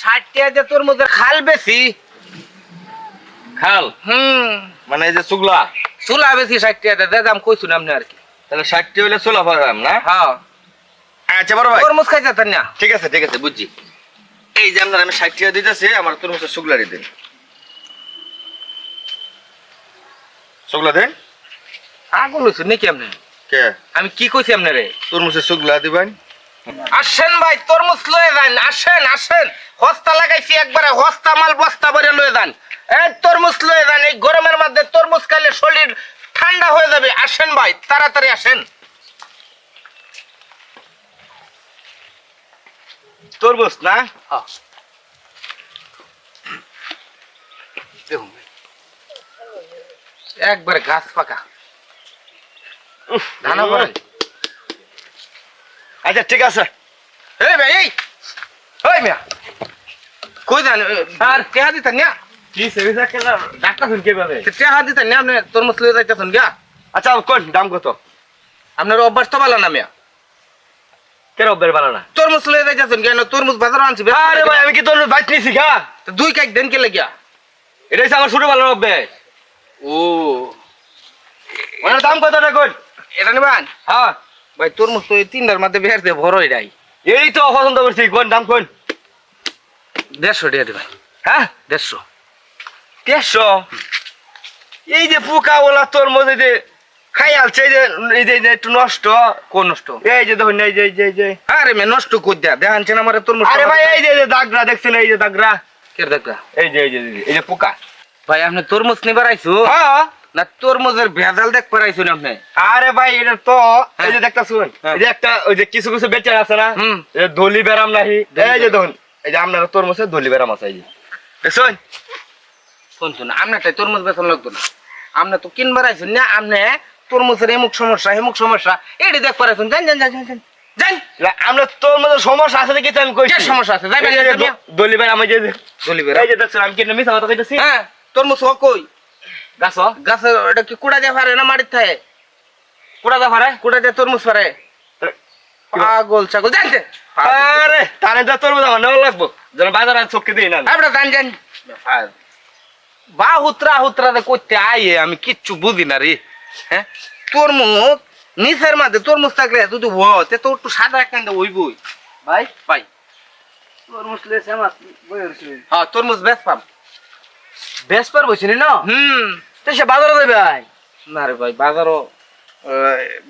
ষাট টাকা দিয়ে তরমুজের খাল বেশি। খাল? হুম। মানে এই যে সুগলা চুলা বেশি ষাট টাকা দিয়ে দে দাম কইছুন আপনি আর কি। তাহলে পারাম না? হ্যাঁ। আচ্ছা বড় ভাই। তরমুজ খাইতে না? ঠিক আছে ঠিক আছে বুঝছি। এই যে আপনার আমি ষাট টাকা দিতেছি আমার তরমুজের শুকলা দিন। শুকলা দেন? পাগল হইছুন নাকি আপনি? কে? আমি কি কইছি আপনারে? তরমুজের শুকলা দিবেন? আসেন ভাই তরমুজ লয়ে যান। আসেন আসেন। হস্তা লাগাইছি একবারে হস্তা মাল বস্তা ভরে লয়ে যান। এই তরমুজ লয়ে যান। এই গরমের মধ্যে তরমুজ খাইলে শরীর ঠান্ডা হয়ে যাবে। আসেন ভাই তাড়াতাড়ি আসেন। তরমুজ না? দেখুন একবারে গাছ পাকা। ধানা পড়েন আচ্ছা ঠিক আছে। এই ভাই এই। ওই মিয়া কই যান? আর টেহা দিতেন না কি সেভিসা খেলা? ডাক্তার শুন কীভাবে টেহা দিতেন না আপনি তরমুজ লয়ে যাইতেছেন গা আচ্ছা কোন দাম কত? আপনার অভ্যাস তো ভালো না মিয়া। কেন বের বানা না? তরমুজ লয়ে যাইতেছেন কেন তরমুজ বাজার আনছি আরে ভাই আমি কি তরমুজ বাইট নিছি তো দুই কাক দেন কে লাগিয়া এটা হচ্ছে আমার ছোট ভালো অভ্যাস। ও। মানে দাম কতটা কোন এটা নিবান? হ্যাঁ। ভাই তরমুজ তো এই তিনটার মধ্যে বের দিয়ে ভরো এটাই এই তো পছন্দ করছি কোন দাম কোন? দেড়শো টাকা দিবাই হ্যাঁ দেড়শো। দেড়শো? এই যে পোকা ওলা তরমুজ এই যে খাই আলছে এই যে এই যে- একটু নষ্ট। কোন নষ্ট? এই যে দেখুন এই যে এই যে আরে মে নষ্ট কর দেয়া? দেখানছেন আমার তরমুজ আরে ভাই এই যে দাগরা দেখছেন এই যে দাগরা কে যে এই যে এই যে- এই যে পোকা। ভাই আপনি তরমুজ নিবার আইছো? হ্যাঁ। না তরমুজের ভেজাল দেখ পারাইছো আপনি। আরে ভাই এটা তো এই যে দেখতা শুন। এই যে একটা ওই যে কিছু কিছু বেচার আছে না হুম। এই যে দলি বেরাম নাহি এই যে দেখুন এই যে আপনার তরমুজে দলি বেরাম আছে এই যে। দেখছেন শুন। শুন আপনারটাই তরমুজ বেতন লাগতো না। আপনি তো কিনবার আইছেন না আপনি তরমুজের এমুক সমস্যা হেমুক সমস্যা এটি দেখ পারাইছেন জান জান জান জান জান জান না, আমরা সমস্যা আছে দেখি তো আমি কইছি। সমস্যা আছে? যাইবেন এই যে দলি বেরাম এই যে দলি বেরা এই যে দেখছেন আমি কি একটা মিছা কথা কইতাছি। হ্যাঁ তরমুজ কই? গাছ গাছে এটা কি কুড়া দিয়ে পারে না মাটির থাকে ফারে? কুড়া দিয়ে তরমুজ পাগল ছাগল জানতে আরে তানে তো তরমুজ আমার নেওয়া লাগবো। যেন বাজারে আর চোখকে দিই না। জান জান বা হুতরা হুতরা দে করতে আইয়ে আমি কিচ্ছু বুঝি না রে। হ্যাঁ? তরমুজ নিচের মাঝে তরমুজ থাকলে যদি হ তে একটু সাদা ওই বই ভাই? ভাই। তরমুজ লেছে আমার বইরছি হ্যাঁ তরমুজ বেশ পাম বেশ পার বইছিনি না? হুম। তো সে বাজারে যাবে ভাই না রে ভাই বাজারও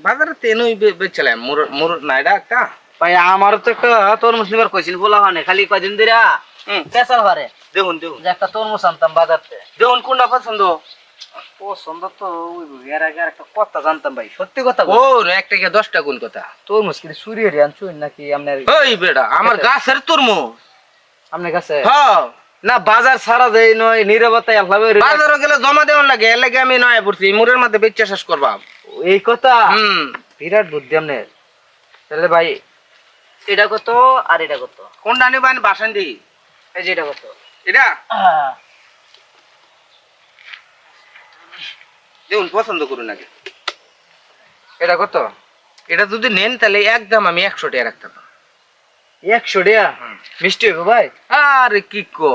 বাজারে তেনই বেচলাম মোর মোর না এটা একটা। ভাই আমার তো একটা তরমুজ নিবার কইছিল বলা হয় খালি কয়দিন পেশাল হারে দেখুন দেখুন। একটা তরমুজ আনতাম বাজারতে। দেখুন কোনটা পছন্দ। পছন্দ তো ওই এর আগে একটা কথা জানতাম ভাই সত্যি কথা ও একটা কে দশটা কোন কথা। তরমুজ কি চুরি হরি আনছুন নাকি আপনার ওই বেটা আমার গাছের তরমুজ। আপনার কাছে? হ্যাঁ। না বাজার ছাড়া দেয় নয় নিরবতায় আল্লাহ বাজারে গেলে জমা দেওয়ার লাগে এর লাগে আমি নয় পড়ছি মুরের মধ্যে বেচা শেষ করবা এই কথা? হুম। বিরাট বুদ্ধি আপনার। তাহলে ভাই এটা কত আর এটা কত? কোনটা নিবেন বাসন দি এই যে এটা কত? এটা? দেখুন পছন্দ করুন আগে। এটা কত? এটা যদি নেন তাহলে একদম আমি একশো টাকা রাখতাম। একশো টাকা মিষ্টি হইব ভাই? আরে কি কো?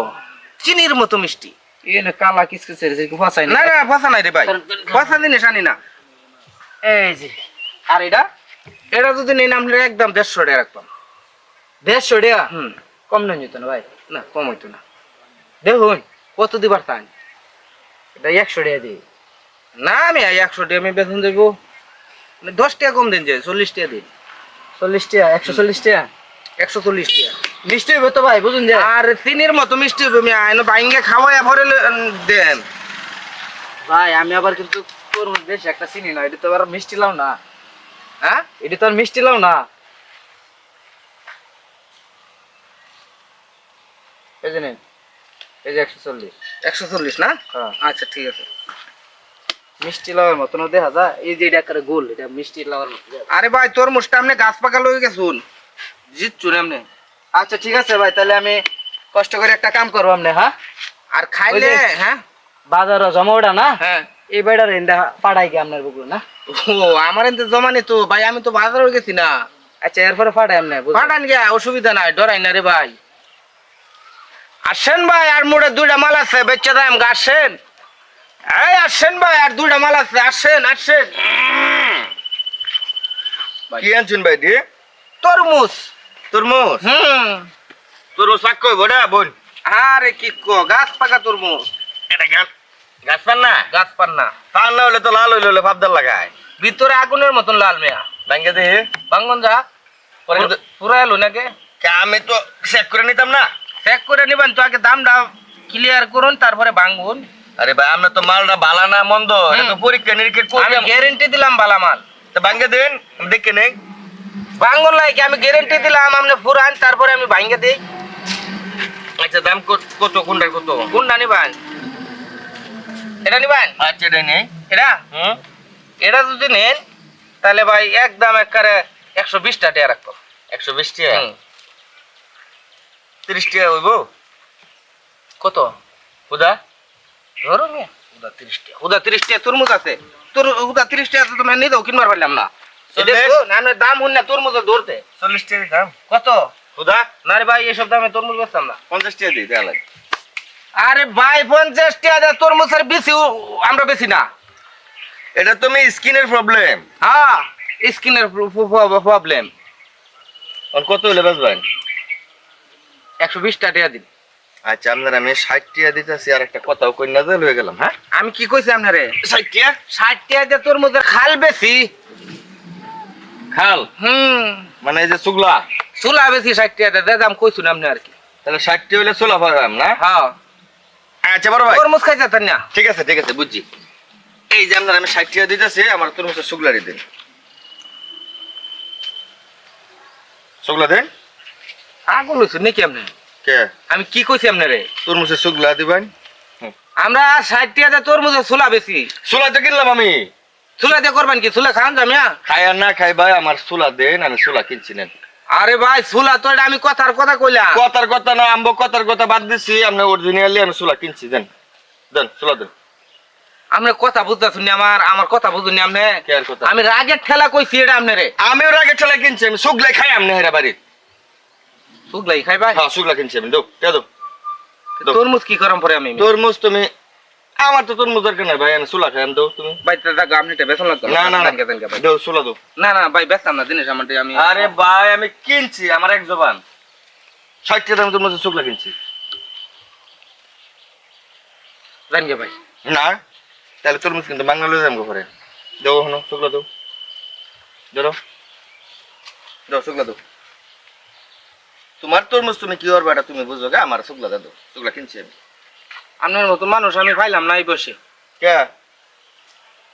চিনির মতো মিষ্টি। এনে কালা কিসকে ছেড়েছে কি ফাঁসাই না। না ফসা নাই রে ভাই। ফসা জিনিস আনি না। এই যে। আর এটা? এটা যদি নেন আমরা একদম দেড়শো টাকা রাখতাম। দেড়শো টাকা হুম। কম নেন যেত না ভাই? না কম হইতো না। দেখুন কত দিবার তাই? এটা একশো টাকা দিই না আমি একশো টাকা আমি বেতন দেবো। মানে দশ টাকা কম দিন যে চল্লিশ টাকা দিন। চল্লিশ টাকা একশো চল্লিশ টাকা একশো চল্লিশ টাকা মিষ্টি হইব তো ভাই বুঝুন যে। আর চিনির মতো মিষ্টি হবে আমি আইন বাইঙ্গে খাওয়াই ভরে দেন। ভাই আমি আবার কিন্তু তরমুজ বেশি একটা চিনি না এটা তো আবার মিষ্টি লাও না। হ্যাঁ? এটা তো আর মিষ্টি লাও না। এই যে নিন। এই যে একশো চল্লিশ। একশো চল্লিশ না? হ্যাঁ। আচ্ছা ঠিক আছে। মিষ্টি লাউয়ের মতন দেখা যায়। এই যে এটা একটা গোল এটা মিষ্টি লাউয়ের মতো আরে ভাই তোর মুখটা আপনি গাছ পাকা লই গেছুন। জিতছুন আচ্ছা ঠিক আছে ভাই তাহলে আমি কষ্ট করে একটা কাম করব আপনি হ্যাঁ? আর খাইলে হ্যাঁ? বাজারও জমা ওটা না? হ্যাঁ। এই বেড়ার এন্ডা পাড়াই কি আপনার বুকুর না? ও আমার এতে জমানি তো ভাই আমি তো বাজারে গেছি না। আচ্ছা এরপরে গিয়া অসুবিধা নাই ডরাই না রে ভাই। আসেন ভাই আর মোড়ে দুইটা মাল আছে বেচে দাম আসেন। এই আসেন ভাই আর দুইটা মাল আছে আসেন আসেন। কি আনছেন ভাই দিয়ে তরমুজ। তরমুজ? হুম। তরমুজ পাক কই বড়া বোন? আরে কি কো গাছ পাকা তরমুজ। এটা গাছ গাছ পান না? গাছ পান না। পান না হলে তো লাল হইলে হলে ভাবদার লাগায়। ভিতরে আগুনের মতন লাল মেয়া। ভাঙ্গে দে। বাঙ্গন যা। পরে পুরা এলো নাকি? কে আমি তো চেক করে নিতাম না। চেক করে নিবেন তো আগে দামটা ক্লিয়ার করুন তারপরে ভাঙবুন। আরে ভাই আমরা তো মালটা বালা না মন্দ। এটা তো পরীক্ষা নিরীক্ষা আমি গ্যারেন্টি দিলাম বালা মাল। তো ভাঙ্গে দেন দেখে নেই। ভাঙ্গন লাগে আমি গ্যারেন্টি দিলাম আপনি পুরান তারপরে আমি ভাঙ্গে দিই। আচ্ছা দাম কত কত কোনটার কত? কোনটা নিবেন? এটা নিবেন? আচ্ছা এটা নেই। এটা? হুম। এটা যদি নেন তাহলে ভাই একদম একবারে একশো বিশটা টাকা রাখব। একশো বিশ টাকা হুম। তিরিশ টাকা হইব? কত? খুদা ধরো মিয়া। উদা তিরিশ টাকা উদা তিরিশ টাকা তরমুজ আছে। তোর উদা তিরিশ টাকা তো তুমি নিতেও কিনবার পারলাম না। চল্লিশ? দেখো না না, দাম হন না তরমুজ ধরতে। চল্লিশ টাকা দাম। কত? খুদা না রে ভাই এসব দামে তরমুজ বেচতাম না। পঞ্চাশ টাকা দিই তাহলে আরে ভাই পঞ্চাশ টাকা তরমুজের বেশি আমরা বেশি না। এটা তুমি স্কিনের প্রবলেম হ্যাঁ স্কিনের প্রবলেম আর কত হলে বেচবেন? একশো বিশ টাকা দিন। আচ্ছা আপনার আমি ষাট টাকা দিতেছি আর একটা কথাও কই না যে গেলাম হ্যাঁ? আমি কি কইছি আপনারে? ষাট টাকা? ষাট টাকা দিয়ে তরমুজের খাল বেশি? খাল? হুম। মানে এই যে সুগলা চুলা বেশি ষাট টাকা দিয়ে দাম কইছু না আপনি আর কি। তাহলে ষাট টাকা হলে সোলা পাবেন না? হ্যাঁ। আচ্ছা বড় ভাই। তরমুজ খাইতে না? ঠিক আছে ঠিক আছে বুঝছি। এই যে আপনার আমি ষাট টাকা দিতেছি আমার শুকলারি দিন। শুকলা দেন? হইছে নাকি আপনি? কে? আমি কি কইছি আপনারে? তরমুজের শুকলা দিবেন? আমরা ষাট টাকা তরমুজের চুলা বেশি। চুলা তো কিনলাম আমি। চুলা দিয়ে করবেন কি? চুলা খান জামিয়া খাই আর না খাই ভাই আমার চুলা দেন আমি চুলা কিনছি নেন। আরে ভাই চুলা তো এটা আমি কথার কথা কইলাম। কথার কথা না আম্ব কথার কথা বাদ দিছি। আপনি অরিজিনালি আমি চুলা কিনছি দেন। দেন চুলা দেন। আপনি কথা বুঝতেছেন আমার আমার কথা বুঝুন আপনি। কে আর কথা? আমি রাগের ঠেলা কইছি এটা আপনারে আমি ওর আগে চুলা কিনছি আমি শুকলাই খাই আপনি হেরা বাড়ি। শুকলাই খাই ভাই? হ্যাঁ শুকলা কিনছি আমি দেও কে দেও। তরমুজ কি করম পরে আমি? তরমুজ তুমি আমার তো তরমুজ দরকার নাই ভাই আমি চুলা খাই দেও তুমি। ভাই তো দেখো আপনি এটা বেতন লাগতো না? না না। দেও চুলা দেও। না না ভাই বেচতাম না জিনিস আমার আমি আরে ভাই আমি কিনছি আমার এক জবান। ষাট টাকা দাম তরমুজের শুকলা কিনছি। জানকে ভাই। না তাহলে তরমুজ কিন্তু বাংলা লয়ে যাব ঘরে। দেও হনো শুকলা দেও। ধরো। দাও শুকলা দাও। তোমার তরমুজ তুমি কি করবে এটা তুমি বুঝো গে? আমার শুকলা দাও। শুকলা কিনছি আমি। আপনার মতো মানুষ আমি পাইলাম না এই বসে কে?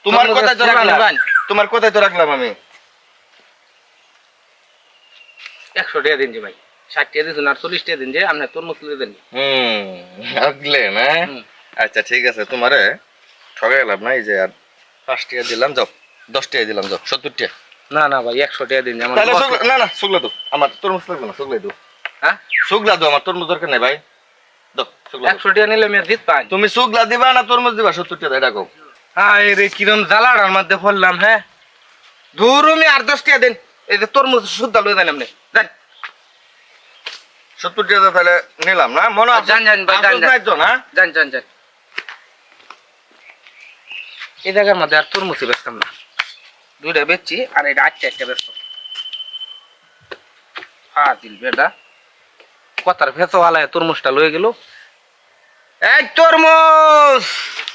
তোমার কথাই তো রাখলাম। তোমার কথাই তো রাখলাম আমি। একশো টাকা দিন যে ভাই ষাট টাকা দিন আর চল্লিশ টাকা দিন যে আপনার তরমুজ তুলে দেন হুম আচ্ছা ঠিক আছে তোমারে না এই যে আর পাঁচ টাকা দিলাম যাও। দশ টাকা দিলাম যাও। সত্তর টাকা। না না ভাই একশো টাকা দিন আমার না না শুকলা দো আমার তরমুজ লাগবে না শুকলাই দো হ্যাঁ? শুকলা দো আমার তরমুজ দরকার নাই ভাই। একশো টাকা নিলে পাই। তুমি শুকলা দিবা না তরমুজ দিবা সত্তর টাকা এটা কও হ্যাঁ রে কিরম জ্বালাটার মধ্যে হ্যাঁ? ধরুমি আর দশ টাকা দিন। এই যে তরমুজ শুদ্ধ লয়ে দেন আপনি যান। সত্তর টাকা তাহলে নিলাম না? মনে আর যান, যান ভাই, যান, আফসোস যান। নাই তো না যান যান যান। এই জায়গার মধ্যে আর তরমুজই বেচতাম না। দুইটা বেচছি আর এটা আটটা একটা বেচতাম। ফাজিল বেটা। কথার ভেসো তরমুজটা লয়ে গেল। É, turmos!